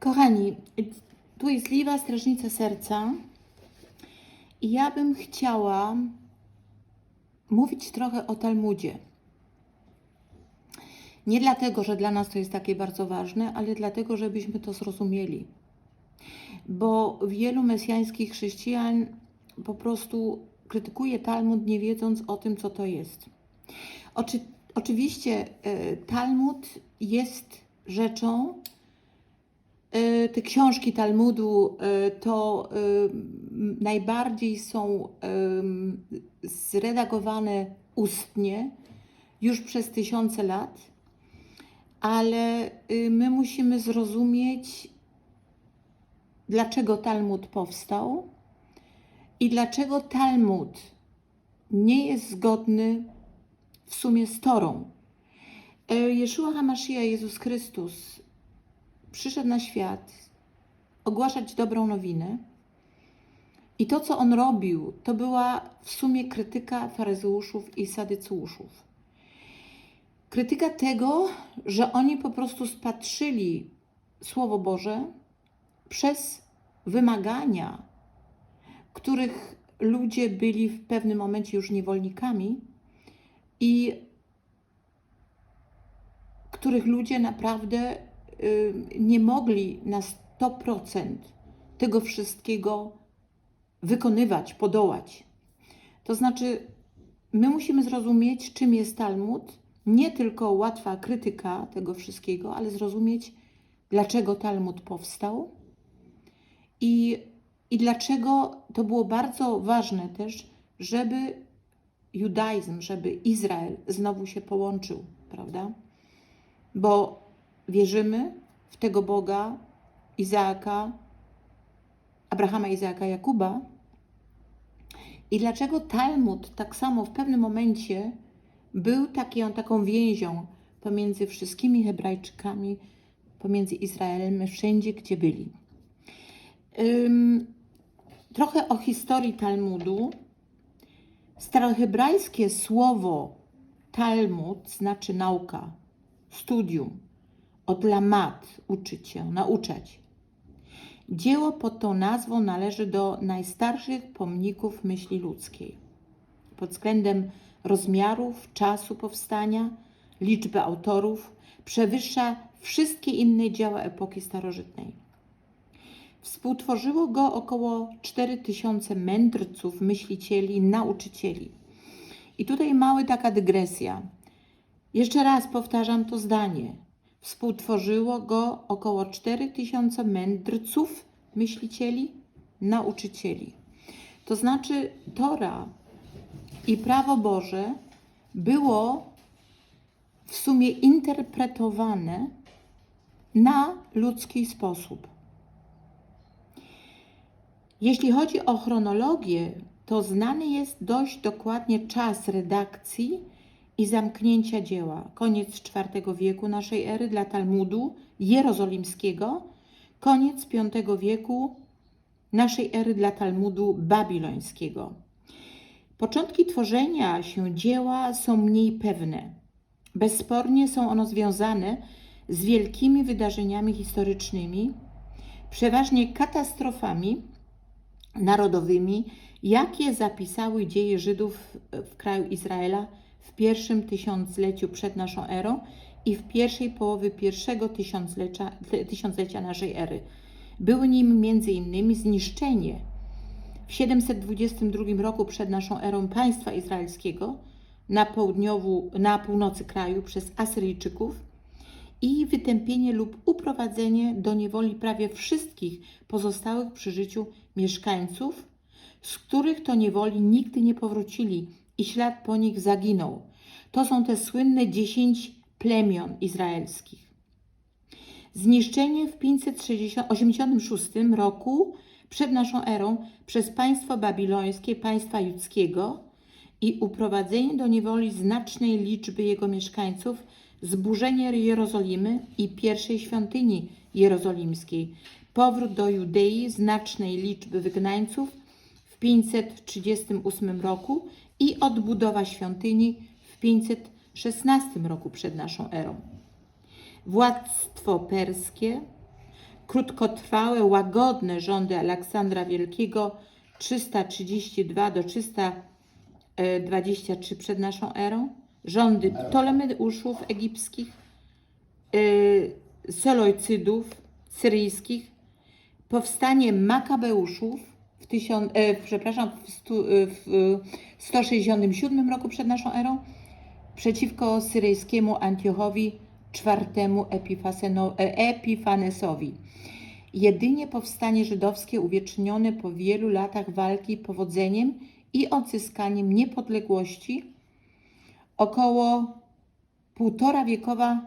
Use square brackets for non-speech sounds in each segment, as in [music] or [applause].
Kochani, tu jest Liwa, Strażnica Serca i ja bym chciała mówić trochę o Talmudzie. Nie dlatego, że dla nas to jest takie bardzo ważne, ale dlatego, żebyśmy to zrozumieli. Bo wielu mesjańskich chrześcijan po prostu krytykuje Talmud, nie wiedząc o tym, co to jest. Oczy, oczywiście e, Talmud jest rzeczą, te książki Talmudu e, to e, najbardziej są zredagowane ustnie już przez tysiące lat, ale y, my musimy zrozumieć, dlaczego Talmud powstał i dlaczego Talmud nie jest zgodny w sumie z Torą. E, Jeszua HaMashiach, Jezus Chrystus, przyszedł na świat ogłaszać dobrą nowinę. I to, co on robił, to była w sumie krytyka faryzeuszów i sadyceuszów. Krytyka tego, że oni po prostu spatrzyli Słowo Boże przez wymagania, których ludzie byli w pewnym momencie już niewolnikami i których ludzie naprawdę nie mogli na 100% tego wszystkiego wykonywać, podołać. To znaczy, my musimy zrozumieć, czym jest Talmud, nie tylko łatwa krytyka tego wszystkiego, ale zrozumieć, dlaczego Talmud powstał i, i dlaczego to było bardzo ważne też, żeby judaizm, żeby Izrael znowu się połączył, prawda? Bo wierzymy w tego Boga Izaaka, Abrahama, Izaaka, Jakuba. I dlaczego Talmud tak samo w pewnym momencie był taką, taką więzią pomiędzy wszystkimi Hebrajczykami, pomiędzy Izraelem, wszędzie, gdzie byli. Trochę o historii Talmudu. Starohebrajskie słowo Talmud znaczy nauka, studium, od lamat uczyć się, nauczać. Dzieło pod tą nazwą należy do najstarszych pomników myśli ludzkiej. Pod względem rozmiarów, czasu powstania, liczby autorów przewyższa wszystkie inne dzieła epoki starożytnej. Współtworzyło go około 4000 mędrców, myślicieli, nauczycieli. I tutaj mała taka dygresja. Jeszcze raz powtarzam to zdanie. Współtworzyło go około 4000 mędrców, myślicieli, nauczycieli. To znaczy, Tora i prawo Boże było w sumie interpretowane na ludzki sposób. Jeśli chodzi o chronologię, to znany jest dość dokładnie czas redakcji i zamknięcia dzieła. Koniec IV wieku naszej ery dla Talmudu jerozolimskiego, koniec V wieku naszej ery dla Talmudu babilońskiego. Początki tworzenia się dzieła są mniej pewne. Bezspornie są one związane z wielkimi wydarzeniami historycznymi, przeważnie katastrofami narodowymi, jakie zapisały dzieje Żydów w kraju Izraela w pierwszym tysiącleciu przed naszą erą i w pierwszej połowie pierwszego tysiąclecia, tysiąclecia naszej ery. Były nim m.in. zniszczenie w 722 roku przed naszą erą państwa izraelskiego na, południowu, na północy kraju przez Asyryjczyków i wytępienie lub uprowadzenie do niewoli prawie wszystkich pozostałych przy życiu mieszkańców, z których to niewoli nigdy nie powrócili i ślad po nich zaginął. To są te słynne dziesięć plemion izraelskich. Zniszczenie w 586 roku przed naszą erą przez państwo babilońskie, państwa judzkiego i uprowadzenie do niewoli znacznej liczby jego mieszkańców, zburzenie Jerozolimy i pierwszej świątyni jerozolimskiej, powrót do Judei znacznej liczby wygnańców w 538 roku i odbudowa świątyni w 516 roku przed naszą erą. Władztwo perskie, krótkotrwałe, łagodne rządy Aleksandra Wielkiego 332 do 323 przed naszą erą, rządy Ptolemeuszów egipskich, y, Selojcydów syryjskich, powstanie Makabeuszów w, tysiąc, e, przepraszam, w, stu, e, w e, 167 roku przed naszą erą przeciwko syryjskiemu Antiochowi IV e, Epifanesowi. Jedynie powstanie żydowskie uwiecznione po wielu latach walki powodzeniem i odzyskaniem niepodległości około półtora wiekowa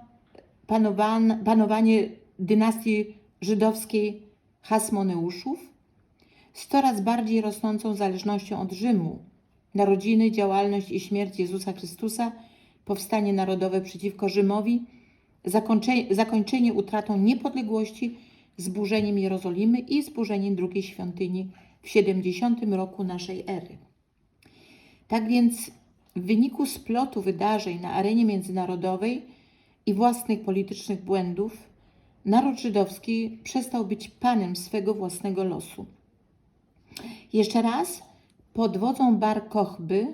panowan- panowanie dynastii żydowskiej Hasmoneuszów z coraz bardziej rosnącą zależnością od Rzymu, narodziny, działalność i śmierć Jezusa Chrystusa, powstanie narodowe przeciwko Rzymowi, zakończenie, zakończenie utratą niepodległości, zburzeniem Jerozolimy i zburzeniem drugiej świątyni w 70 roku naszej ery. Tak więc w wyniku splotu wydarzeń na arenie międzynarodowej i własnych politycznych błędów, naród żydowski przestał być panem swego własnego losu. Jeszcze raz, pod wodzą Bar Kochby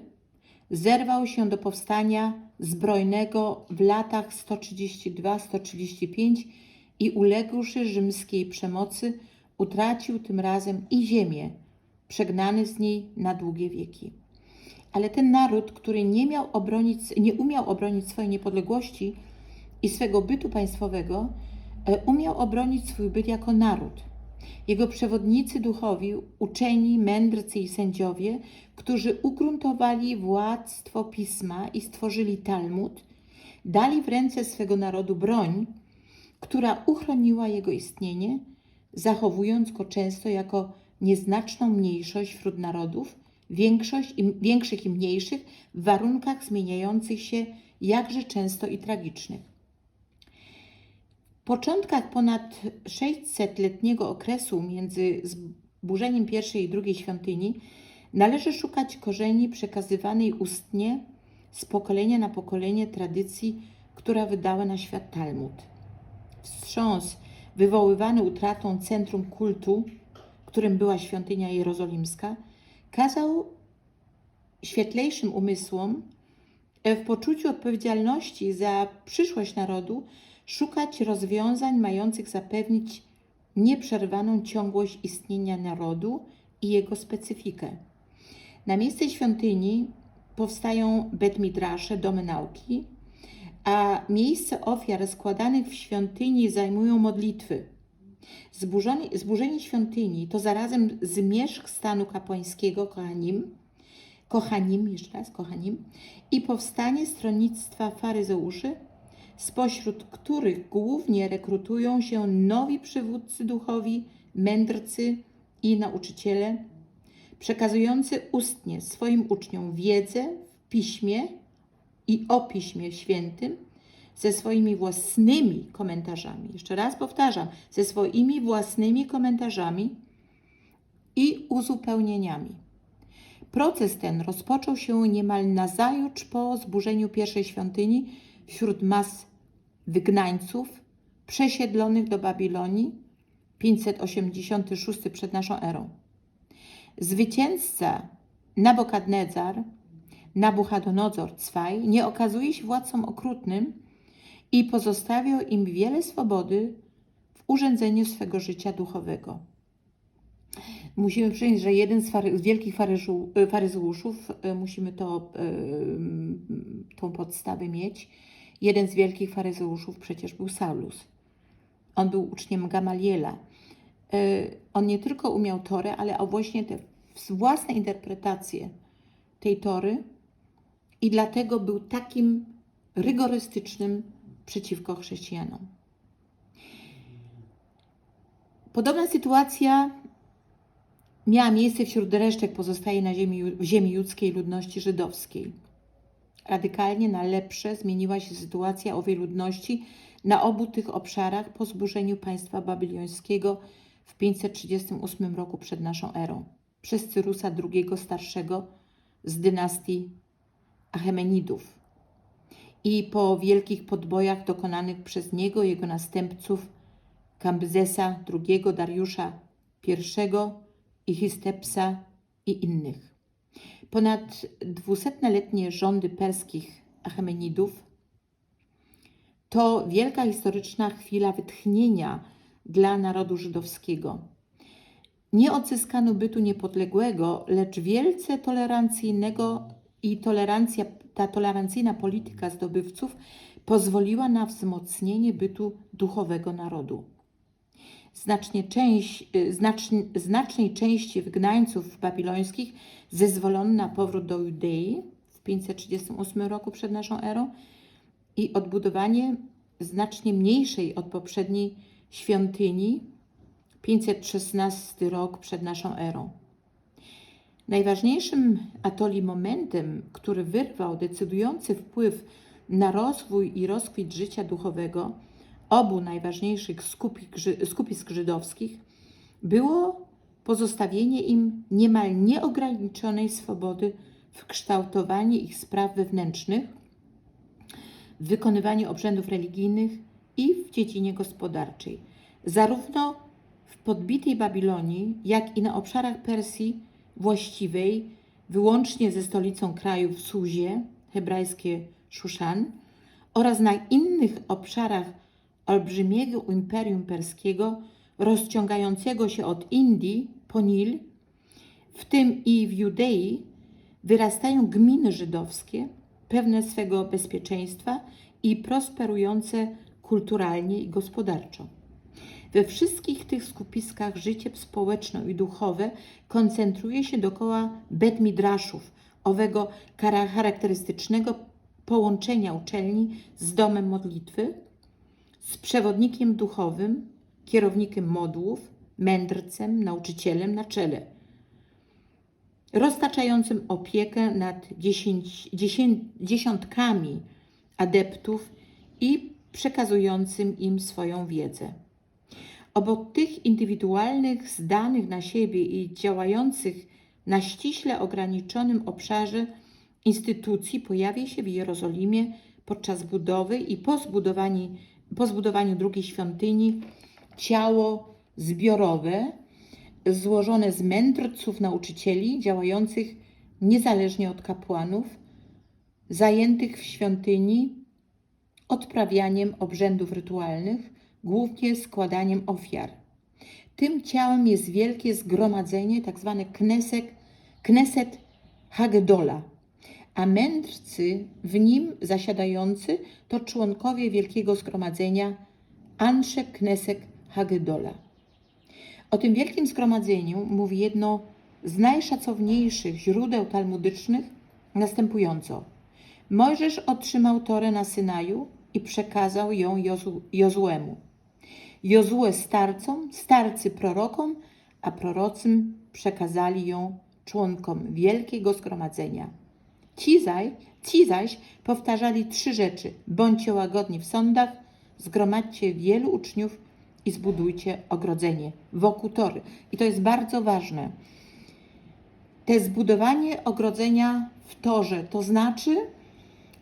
zerwał się do powstania zbrojnego w latach 132-135 i uległszy rzymskiej przemocy, utracił tym razem i ziemię, przegnany z niej na długie wieki. Ale ten naród, który nie, miał obronić, nie umiał obronić swojej niepodległości i swego bytu państwowego, e, umiał obronić swój byt jako naród. Jego przewodnicy duchowi, uczeni, mędrcy i sędziowie, którzy ugruntowali władztwo pisma i stworzyli Talmud, dali w ręce swego narodu broń, która uchroniła jego istnienie, zachowując go często jako nieznaczną mniejszość wśród narodów, większość i, większych i mniejszych w warunkach zmieniających się jakże często i tragicznych. Początkach ponad 600-letniego okresu między zburzeniem pierwszej i drugiej świątyni należy szukać korzeni przekazywanej ustnie z pokolenia na pokolenie tradycji, która wydała na świat Talmud. Wstrząs wywoływany utratą centrum kultu, którym była świątynia jerozolimska, kazał świetlejszym umysłom w poczuciu odpowiedzialności za przyszłość narodu szukać rozwiązań mających zapewnić nieprzerwaną ciągłość istnienia narodu i jego specyfikę. Na miejsce świątyni powstają betmidrasze, domy nauki, a miejsce ofiar składanych w świątyni zajmują modlitwy. Zburzenie, zburzenie świątyni to zarazem zmierzch stanu kapłańskiego kochanim, kochanim, jeszcze raz, kochanim, i powstanie stronnictwa faryzeuszy, spośród których głównie rekrutują się nowi przywódcy duchowi, mędrcy i nauczyciele, przekazujący ustnie swoim uczniom wiedzę w piśmie i o piśmie świętym ze swoimi własnymi komentarzami. Jeszcze raz powtarzam, ze swoimi własnymi komentarzami i uzupełnieniami. Proces ten rozpoczął się niemal nazajutrz po zburzeniu pierwszej świątyni wśród mas wygnańców przesiedlonych do Babilonii 586 przed naszą erą. Zwycięzca Nabokadnezar, Nabuchadonozor II nie okazuje się władcą okrutnym i pozostawiał im wiele swobody w urządzeniu swego życia duchowego. Musimy przyjąć, że jeden z, fary, z wielkich faryżu, faryzeuszów, e, musimy to, e, tą podstawę mieć, jeden z wielkich faryzeuszów przecież był Saulus. On był uczniem Gamaliela. E, On nie tylko umiał Torę, ale a właśnie te własne interpretacje tej Tory i dlatego był takim rygorystycznym przeciwko chrześcijanom. Podobna sytuacja miała miejsce wśród resztek pozostaje na ziemi, ziemi judzkiej ludności żydowskiej. Radykalnie na lepsze zmieniła się sytuacja owej ludności na obu tych obszarach po zburzeniu państwa babilońskiego w 538 roku przed naszą erą przez Cyrusa II Starszego z dynastii Achemenidów i po wielkich podbojach dokonanych przez niego jego następców Kambzesa II, Dariusza I i Histepsa i innych. Ponad dwusetnieletnie rządy perskich Achemenidów to wielka historyczna chwila wytchnienia dla narodu żydowskiego. Nie odzyskano bytu niepodległego, lecz wielce tolerancyjnego i tolerancja, ta tolerancyjna polityka zdobywców pozwoliła na wzmocnienie bytu duchowego narodu. Znacznie część, y, znacznie, znacznej części wygnańców babilońskich zezwolono na powrót do Judei w 538 roku przed naszą erą i odbudowanie znacznie mniejszej od poprzedniej świątyni 516 rok przed naszą erą. Najważniejszym atoli momentem, który wyrwał decydujący wpływ na rozwój i rozkwit życia duchowego obu najważniejszych skupisk żydowskich, było pozostawienie im niemal nieograniczonej swobody w kształtowaniu ich spraw wewnętrznych, w wykonywaniu obrzędów religijnych i w dziedzinie gospodarczej. Zarówno w podbitej Babilonii, jak i na obszarach Persji właściwej, wyłącznie ze stolicą kraju w Suzie, hebrajskie Szuszan, oraz na innych obszarach olbrzymiego imperium perskiego, rozciągającego się od Indii po Nil, w tym i w Judei, wyrastają gminy żydowskie, pewne swego bezpieczeństwa i prosperujące kulturalnie i gospodarczo. We wszystkich tych skupiskach życie społeczne i duchowe koncentruje się dokoła Bet Midraszów, owego charakterystycznego połączenia uczelni z domem modlitwy, z przewodnikiem duchowym, kierownikiem modłów, mędrcem, nauczycielem na czele, roztaczającym opiekę nad dziesięć, dziesięć, dziesiątkami adeptów i przekazującym im swoją wiedzę. Obok tych indywidualnych, zdanych na siebie i działających na ściśle ograniczonym obszarze instytucji pojawia się w Jerozolimie podczas budowy i po zbudowaniu, po zbudowaniu drugiej świątyni ciało zbiorowe złożone z mędrców nauczycieli działających niezależnie od kapłanów, zajętych w świątyni odprawianiem obrzędów rytualnych, głównie składaniem ofiar. Tym ciałem jest wielkie zgromadzenie, tak zwane knesek, kneset Hagedola, a mędrcy w nim zasiadający to członkowie Wielkiego Zgromadzenia Ansze Knesek Hagedola. O tym wielkim zgromadzeniu mówi jedno z najszacowniejszych źródeł talmudycznych następująco. Mojżesz otrzymał Torę na Synaju i przekazał ją Jozu, Jozuemu. Jozue starcom, starcy prorokom, a prorocym przekazali ją członkom Wielkiego Zgromadzenia. Ci, zaj, ci zaś powtarzali trzy rzeczy: bądźcie łagodni w sądach, zgromadźcie wielu uczniów i zbudujcie ogrodzenie wokół tory. I to jest bardzo ważne. Te zbudowanie ogrodzenia w torze, to znaczy,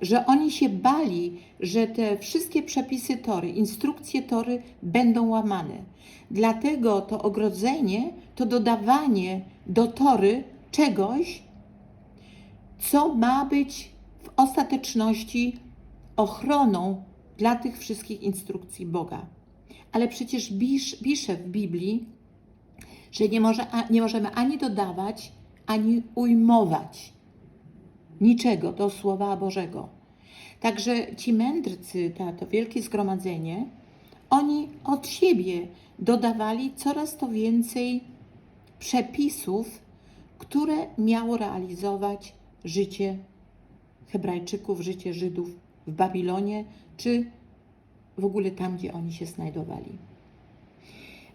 że oni się bali, że te wszystkie przepisy tory, instrukcje tory będą łamane. Dlatego to ogrodzenie to dodawanie do tory czegoś, co ma być w ostateczności ochroną dla tych wszystkich instrukcji Boga. Ale przecież pisze w Biblii, że nie, może, nie możemy ani dodawać, ani ujmować niczego do Słowa Bożego. Także ci mędrcy, to, to wielkie zgromadzenie, oni od siebie dodawali coraz to więcej przepisów, które miało realizować życie Hebrajczyków, życie Żydów w Babilonie, czy w ogóle tam, gdzie oni się znajdowali.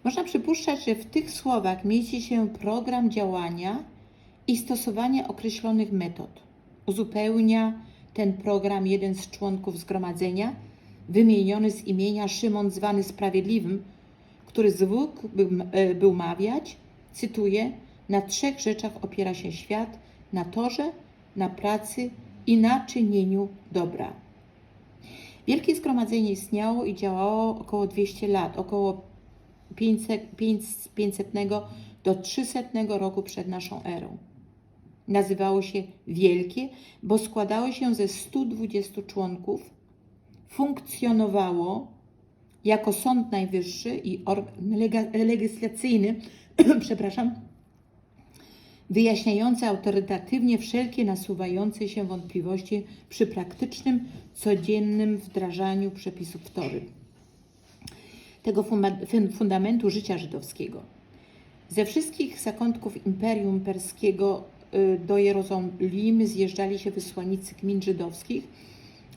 Można przypuszczać, że w tych słowach mieści się program działania i stosowanie określonych metod. Uzupełnia ten program jeden z członków zgromadzenia, wymieniony z imienia Szymon, zwany Sprawiedliwym, który e, był mawiać, cytuję, na trzech rzeczach opiera się świat, na torze, na pracy i na czynieniu dobra. Wielkie Zgromadzenie istniało i działało około 200 lat, około 500, 500 do 300 roku przed naszą erą. Nazywało się Wielkie, bo składało się ze 120 członków, funkcjonowało jako Sąd Najwyższy i organ legislacyjny, [clears throat] przepraszam, wyjaśniający autorytatywnie wszelkie nasuwające się wątpliwości przy praktycznym, codziennym wdrażaniu przepisów Tory, tego funda- fun- fundamentu życia żydowskiego. Ze wszystkich zakątków Imperium Perskiego y, do Jerozolimy zjeżdżali się wysłannicy gmin żydowskich,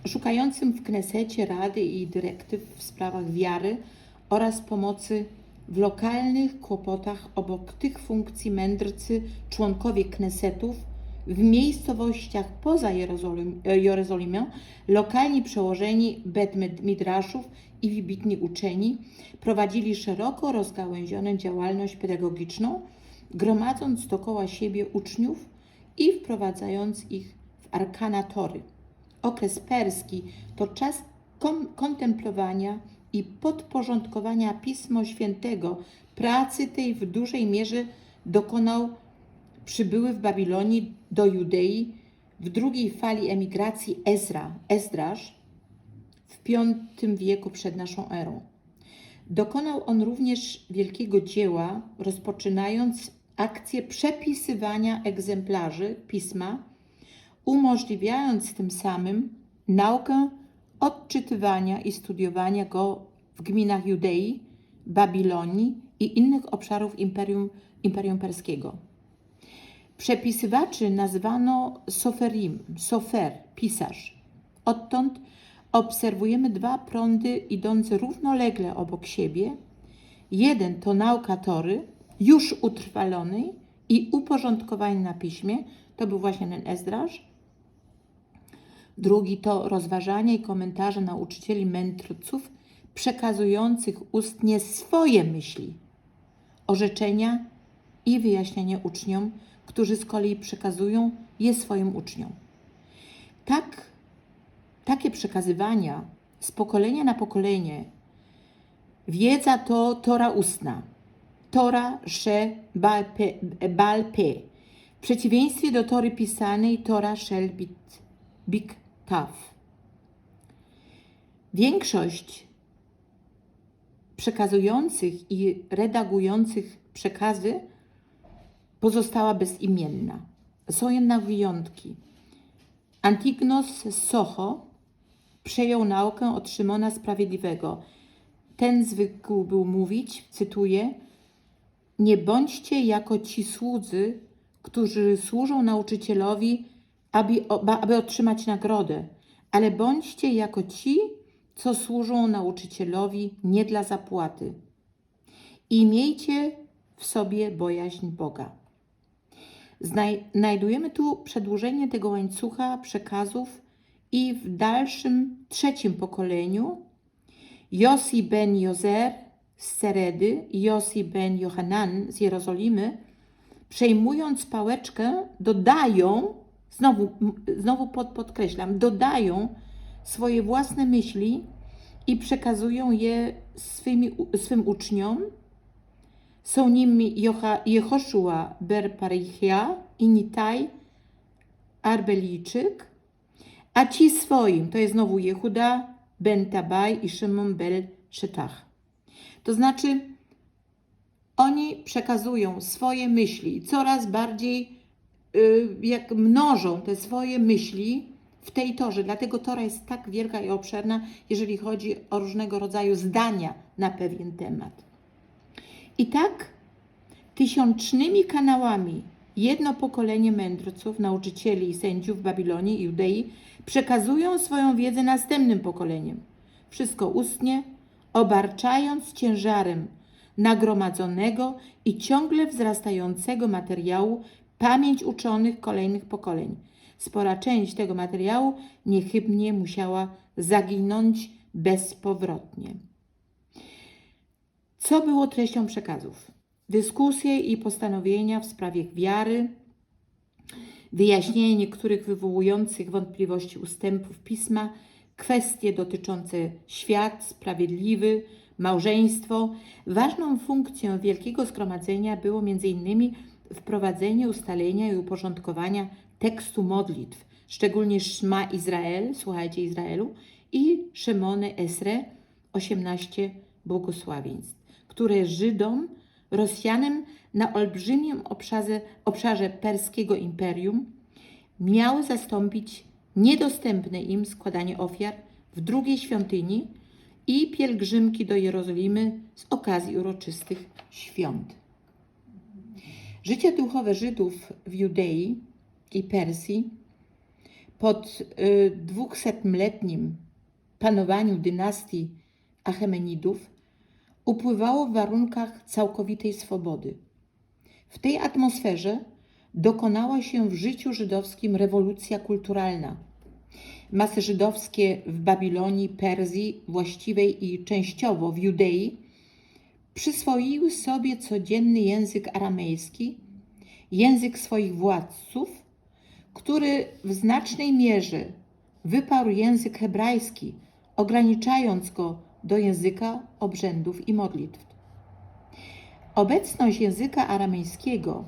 szukającym w Knesecie rady i dyrektyw w sprawach wiary oraz pomocy w lokalnych kłopotach obok tych funkcji mędrcy członkowie Knesetów w miejscowościach poza e, Jerozolimą, lokalni przełożeni Bet Midraszów i wybitni uczeni prowadzili szeroko rozgałęzioną działalność pedagogiczną, gromadząc dookoła siebie uczniów i wprowadzając ich w arkana Tory. Okres perski to czas kontemplowania i podporządkowania Pismo Świętego. Pracy tej w dużej mierze dokonał przybyły w Babilonii do Judei w drugiej fali emigracji Ezra, Ezdrasz w V wieku przed naszą erą. Dokonał on również wielkiego dzieła, rozpoczynając akcję przepisywania egzemplarzy pisma, umożliwiając tym samym naukę odczytywania i studiowania go w gminach Judei, Babilonii i innych obszarów Imperium, Imperium Perskiego. Przepisywaczy nazwano soferim, sofer, pisarz. Odtąd obserwujemy dwa prądy idące równolegle obok siebie. Jeden to nauka Tory, już utrwalonej i uporządkowanej na piśmie, to był właśnie ten Ezdrasz. Drugi to rozważanie i komentarze nauczycieli mędrców przekazujących ustnie swoje myśli, orzeczenia i wyjaśnienie uczniom, którzy z kolei przekazują je swoim uczniom. Tak, takie przekazywania z pokolenia na pokolenie, wiedza to Tora ustna, Tora She Baal Pe- Baal Pe, w przeciwieństwie do Tory pisanej Tora Shel Bit Big Większość przekazujących i redagujących przekazy pozostała bezimienna. Są jednak wyjątki. Antignos z Socho przejął naukę od Szymona Sprawiedliwego. Ten zwykł był mówić, cytuję, nie bądźcie jako ci słudzy, którzy służą nauczycielowi, aby, aby otrzymać nagrodę, ale bądźcie jako ci, co służą nauczycielowi nie dla zapłaty. I miejcie w sobie bojaźń Boga. Znaj- znajdujemy tu przedłużenie tego łańcucha przekazów i w dalszym, trzecim pokoleniu Josi ben Jozer z Seredy i Josi ben Johanan z Jerozolimy, przejmując pałeczkę, dodają, znowu, znowu pod, podkreślam, dodają swoje własne myśli i przekazują je swymi, swym uczniom. Są nimi Jehoszua ber Parichia i Nitaj Arbelijczyk, a ci swoim to jest znowu Jehuda ben Tabaj i Szymon bel Szetach. To znaczy, oni przekazują swoje myśli coraz bardziej jak mnożą te swoje myśli w tej torze. Dlatego tora jest tak wielka i obszerna, jeżeli chodzi o różnego rodzaju zdania na pewien temat. I tak tysiącznymi kanałami jedno pokolenie mędrców, nauczycieli i sędziów w i Judei przekazują swoją wiedzę następnym pokoleniom. Wszystko ustnie, obarczając ciężarem nagromadzonego i ciągle wzrastającego materiału pamięć uczonych kolejnych pokoleń. Spora część tego materiału niechybnie musiała zaginąć bezpowrotnie. Co było treścią przekazów? Dyskusje i postanowienia w sprawie wiary, wyjaśnienie niektórych wywołujących wątpliwości ustępów pisma, kwestie dotyczące świat sprawiedliwy, małżeństwo. Ważną funkcją Wielkiego Zgromadzenia było m.in. wprowadzenie ustalenia i uporządkowania tekstu modlitw, szczególnie Szma Izrael, słuchajcie Izraelu, i Szymony Esre, 18 błogosławieństw, które Żydom, Rosjanom na olbrzymim obszarze, obszarze perskiego imperium miały zastąpić niedostępne im składanie ofiar w drugiej świątyni i pielgrzymki do Jerozolimy z okazji uroczystych świąt. Życie duchowe Żydów w Judei i Persji pod y, dwusetletnim panowaniu dynastii Achemenidów upływało w warunkach całkowitej swobody. W tej atmosferze dokonała się w życiu żydowskim rewolucja kulturalna. Masy żydowskie w Babilonii, Persji właściwej i częściowo w Judei przyswoiły sobie codzienny język aramejski, język swoich władców, który w znacznej mierze wyparł język hebrajski, ograniczając go do języka obrzędów i modlitw. Obecność języka aramejskiego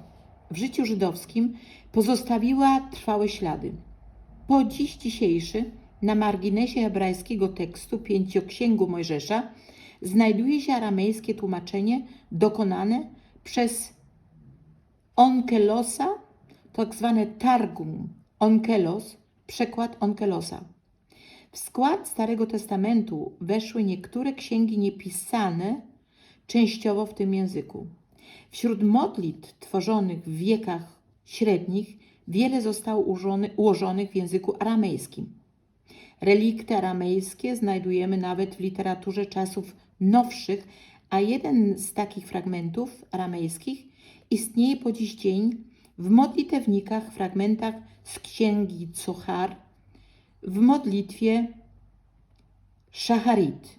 w życiu żydowskim pozostawiła trwałe ślady. Po dziś dzisiejszy na marginesie hebrajskiego tekstu Pięcioksięgu Mojżesza znajduje się aramejskie tłumaczenie dokonane przez Onkelosa, tak zwane Targum Onkelos, przekład Onkelosa. W skład Starego Testamentu weszły niektóre księgi niepisane, częściowo w tym języku. Wśród modlitw tworzonych w wiekach średnich wiele zostało ułożone, ułożonych w języku aramejskim. Relikty aramejskie znajdujemy nawet w literaturze czasów nowszych, a jeden z takich fragmentów aramejskich istnieje po dziś dzień w modlitewnikach, fragmentach z księgi Cochar, w modlitwie Szacharit.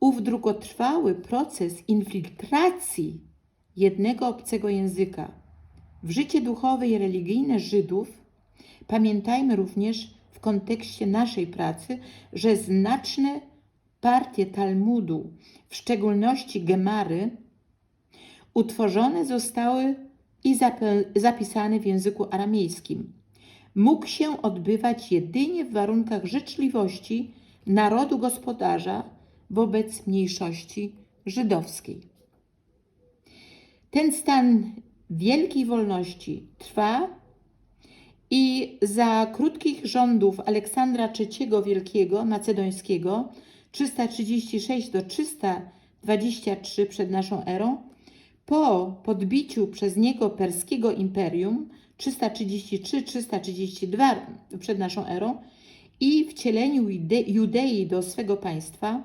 Ów długotrwały proces infiltracji jednego obcego języka w życie duchowe i religijne Żydów, pamiętajmy również w kontekście naszej pracy, że znaczne partie Talmudu, w szczególności Gemary, utworzone zostały i zapisane w języku aramejskim. Mógł się odbywać jedynie w warunkach życzliwości narodu gospodarza wobec mniejszości żydowskiej. Ten stan wielkiej wolności trwa i za krótkich rządów Aleksandra III Wielkiego Macedońskiego 336 do 323 przed naszą erą po podbiciu przez niego perskiego imperium 333-332 przed naszą erą i wcieleniu Judei do swego państwa,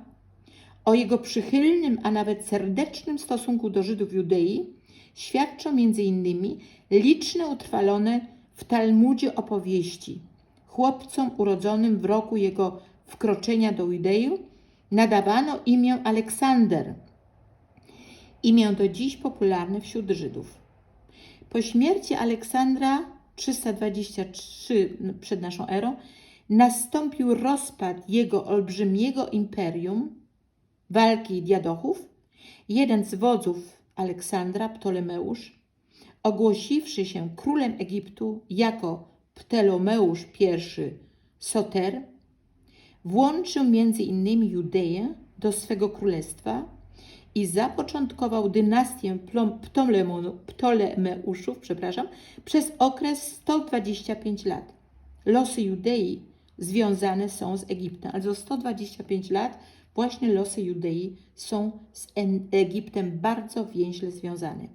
o jego przychylnym, a nawet serdecznym stosunku do Żydów Judei świadczą m.in. liczne utrwalone w Talmudzie opowieści. Chłopcom urodzonym w roku jego wkroczenia do Judei nadawano imię Aleksander, imię do dziś popularne wśród Żydów. Po śmierci Aleksandra 323 przed naszą erą nastąpił rozpad jego olbrzymiego imperium, walki diadochów. Jeden z wodzów Aleksandra, Ptolemeusz, ogłosiwszy się królem Egiptu jako Ptolomeusz I Soter, włączył między innymi Judeję do swego królestwa i zapoczątkował dynastię Ptolemeuszów przepraszam, przez okres 125 lat. Losy Judei związane są z Egiptem, ale za 125 lat właśnie losy Judei są z Egiptem bardzo więźle związane.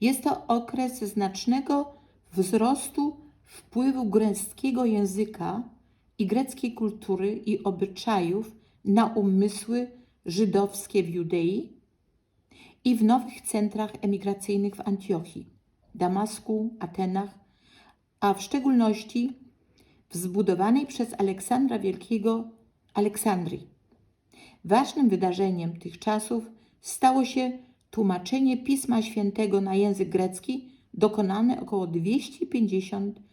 Jest to okres znacznego wzrostu wpływu greckiego języka i greckiej kultury i obyczajów na umysły żydowskie w Judei i w nowych centrach emigracyjnych w Antiochii, Damasku, Atenach, a w szczególności w zbudowanej przez Aleksandra Wielkiego Aleksandrii. Ważnym wydarzeniem tych czasów stało się tłumaczenie Pisma Świętego na język grecki dokonane około 250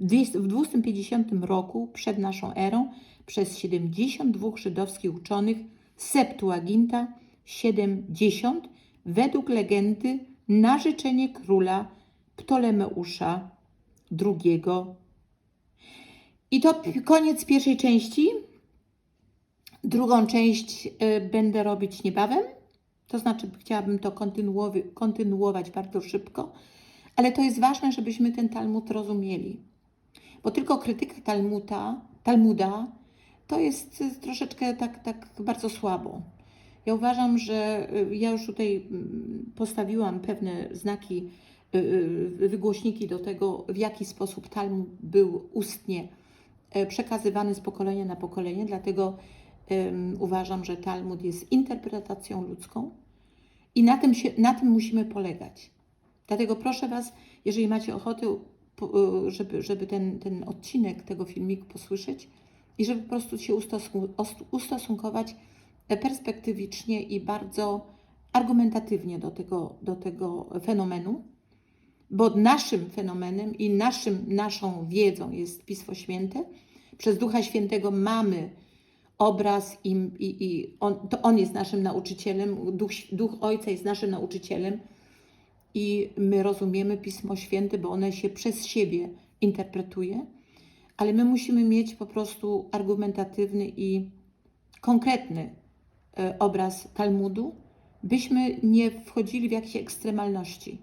w 250 roku przed naszą erą przez 72 żydowskich uczonych Septuaginta 70 według legendy na życzenie króla Ptolemeusza II. I to koniec pierwszej części. Drugą część y, będę robić niebawem. To znaczy, chciałabym to kontynuować bardzo szybko, ale to jest ważne, żebyśmy ten Talmud rozumieli. Bo tylko krytyka Talmuda, Talmuda to jest y, troszeczkę tak, tak bardzo słabo. Ja uważam, że y, ja już tutaj mm, postawiłam pewne znaki, y, wygłośniki do tego, w jaki sposób Talmud był ustnie e, przekazywany z pokolenia na pokolenie, dlatego uważam, że Talmud jest interpretacją ludzką i na tym, się, na tym musimy polegać. Dlatego proszę Was, jeżeli macie ochotę, żeby, żeby ten, ten odcinek tego filmiku posłyszeć i żeby po prostu się ustosunkować e, perspektywicznie i bardzo argumentatywnie do tego, do tego fenomenu, bo naszym fenomenem i naszym, naszą wiedzą jest Pismo Święte. Przez Ducha Świętego mamy obraz i, i, i on, to On jest naszym nauczycielem, Duch, Duch Ojca jest naszym nauczycielem i my rozumiemy Pismo Święte, bo one się przez siebie interpretuje, ale my musimy mieć po prostu argumentatywny i konkretny e, obraz Talmudu, byśmy nie wchodzili w jakieś ekstremalności,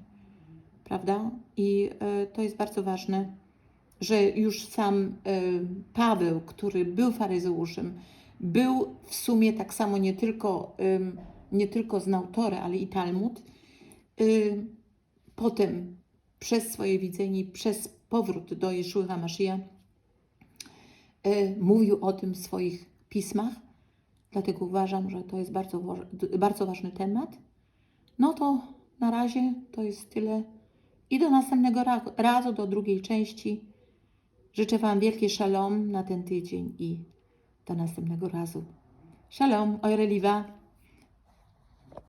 prawda? I e, to jest bardzo ważne, że już sam e, Paweł, który był faryzeuszem, był w sumie tak samo nie tylko, nie tylko znał Torę, ale i Talmud, y, potem przez swoje widzenie, przez powrót do Jeszua HaMashiach y, mówił o tym w swoich pismach. Dlatego uważam, że to jest bardzo, bardzo ważny temat. No to na razie to jest tyle. I do następnego ra- razu, do drugiej części. Życzę Wam wielkie szalom na ten tydzień i do następnego razu. Shalom, Eure Liwa.